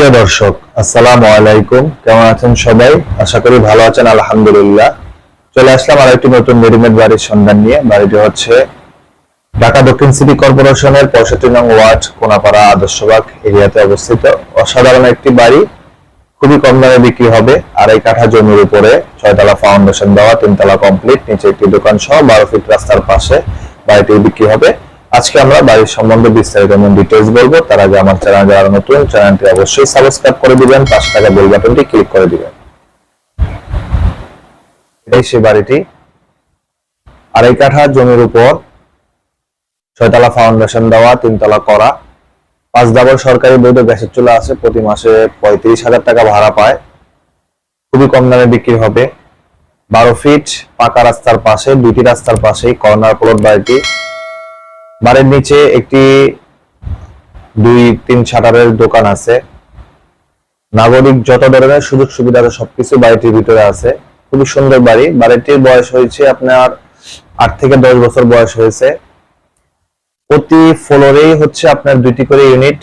প্রিয় দর্শক, আসসালামু আলাইকুম। কেমন আছেন সবাই? আশা করি ভালো আছেন, আলহামদুলিল্লাহ। চলে আসলাম আর একটি নতুন রেডিমেড বাড়ির সন্ধান নিয়ে। বাড়িটি হচ্ছে ঢাকা দক্ষিণ সিটি কর্পোরেশনের পঁয়ষট্টি নং ওয়ার্ড, কোনাপাড়া আদর্শবাগ এরিয়াতে অবস্থিত। অসাধারণ একটি বাড়ি। খুবই কম দামে বিক্রি হবে। আড়াই কাঠা জমির উপরে ছয়তলা ফাউন্ডেশন দেওয়া, তিনতলা কমপ্লিট, নিচে একটি দোকান সহ বারো ফিট রাস্তার পাশে বাড়িটি বিক্রি হবে। আজকে আমরা বাড়ির সম্বন্ধে বিস্তারিত এবং ডিটেলস বলব। তার আগে আমার চ্যানেল যারা নতুন চ্যানেলটি অবশ্যই সাবস্ক্রাইব করে দিবেন, পাশে থাকা বেল বাটনটি ক্লিক করে দিবেন। এই সেই বাড়িটি। আড়াই কাঠা জমির উপর ছয়তলা ফাউন্ডেশন দেওয়া, তিনতলা করা। পাঁচ ডাবল সরকারি বৈধ গ্যাসের চুলা আছে, প্রতি মাসে পঁয়ত্রিশ হাজার টাকা ভাড়া পায়। খুবই কম দামে বিক্রি হবে। বারো ফিট পাকা রাস্তার পাশে দুটি রাস্তার পাশেই কর্নার প্লট বাড়িটি। বাড়ির নিচে একটি দুই, তিন শাটারের দোকান আছে। নাগরিক যত ধরনের সুযোগ সুবিধা সবকিছু বাড়িটির ভিতরে আছে। খুবই সুন্দর বাড়ি। বাড়িটির বয়স হয়েছে আপনার আট থেকে দশ বছর বয়স হয়েছে। প্রতি ফ্লোরেই হচ্ছে আপনার দুইটি করে ইউনিট।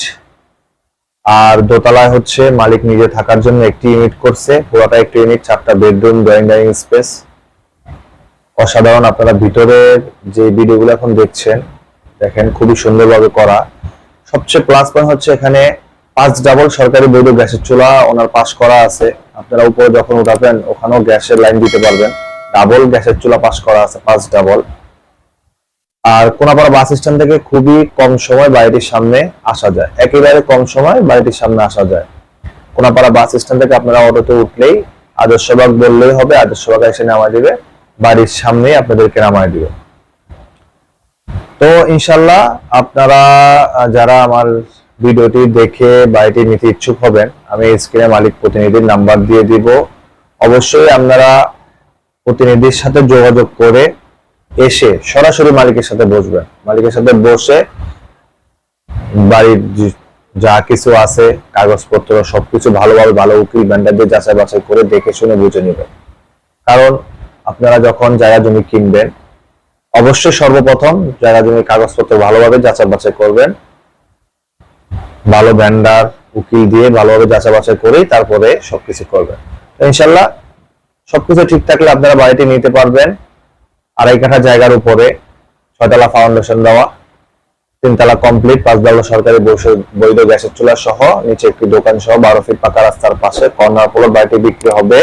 আর দোতলায় হচ্ছে মালিক নিজে থাকার জন্য একটি ইউনিট করছে। পুরোটা একটি ইউনিট, চারটা বেডরুম, ড্রয়িং ডাইনিং স্পেস। অসাধারণ আপনারা ভিতরের যে ভিডিওগুলো এখন দেখছেন দেখেন, খুবই সুন্দরভাবে করা। সবচেয়ে প্লাস পয়েন্ট হচ্ছে এখানে পাঁচ ডাবল সরকারি বৈধ গ্যাসের চুলা ওনার পাশ করা আছে। আপনারা উপরে যখন উঠাবেন, ওখানেও গ্যাসের লাইন দিতে পারবেন। ডাবল গ্যাসের চুলা পাশ করা আছে, পাঁচ ডাবল আর কোনাপাড়া বাস স্ট্যান্ড থেকে খুবই কম সময় বাড়িটির সামনে আসা যায়। একেবারে কম সময় বাড়িটির সামনে আসা যায়। কোনাপাড়া বাস স্ট্যান্ড থেকে আপনারা অটোতে উঠলেই আদর্শবাগ বললেই হবে আদর্শবাগ এসে নামায় দিবে, বাড়ির সামনেই আপনাদেরকে নামায় দিবে। তো ইনশাল্লাহ আপনারা যারা আমার ভিডিওটি দেখে বাড়িটি নিতে ইচ্ছুক হবেন, আমি স্ক্রিনে মালিক প্রতিনিধির নাম্বার দিয়ে দিব। অবশ্যই আপনারা প্রতিনিধির সাথে যোগাযোগ করে এসে সরাসরি মালিকের সাথে বসবেন। মালিকের সাথে বসে বাড়ির যা কিছু আছে, কাগজপত্র সবকিছু ভালোভাবে ভালো উকিল দিয়ে যাচাই বাছাই করে দেখে শুনে বুঝে নেবেন। কারণ আপনারা যখন জায়গা জমি কিনবেন অবশ্যই সর্বপ্রথম জায়গা জমির কাগজপত্র ভালোভাবে যাচাই বাছাই করবেন, ভালো ব্যান্ডার উকিল দিয়ে ভালোভাবে যাচাই বাছাই করেই তারপরে সবকিছু করবেন। ইনশাল্লাহ সবকিছু ঠিক থাকলে আপনারা বাড়িটি নিতে পারবেন। আড়াই কাঠা জায়গার উপরে ছয়তলা ফাউন্ডেশন দেওয়া, তিনতলা কমপ্লিট পাঁচ ডাবল সরকারি বৈধ গ্যাসের চুলা সহ নিচে একটি দোকান সহ বারো ফিট পাকা রাস্তার পাশে কর্নার প্লট বাড়িটি বিক্রি হবে।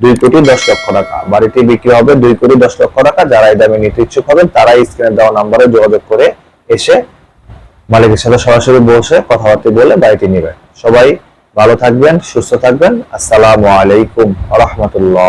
দুই কোটি দশ লক্ষ টাকা। বাড়িটি বিক্রি হবে দুই কোটি দশ লক্ষ টাকা। যারা এই দামে নিতে ইচ্ছুক হবেন তারা স্ক্রিনে দেওয়া নাম্বারে যোগাযোগ করে এসে মালিকের সাথে সরাসরি বসে কথাবার্তা বলে বাড়িটি নেবেন। সবাই ভালো থাকবেন, সুস্থ থাকবেন। আসসালামু আলাইকুম রহমতুল্লাহ।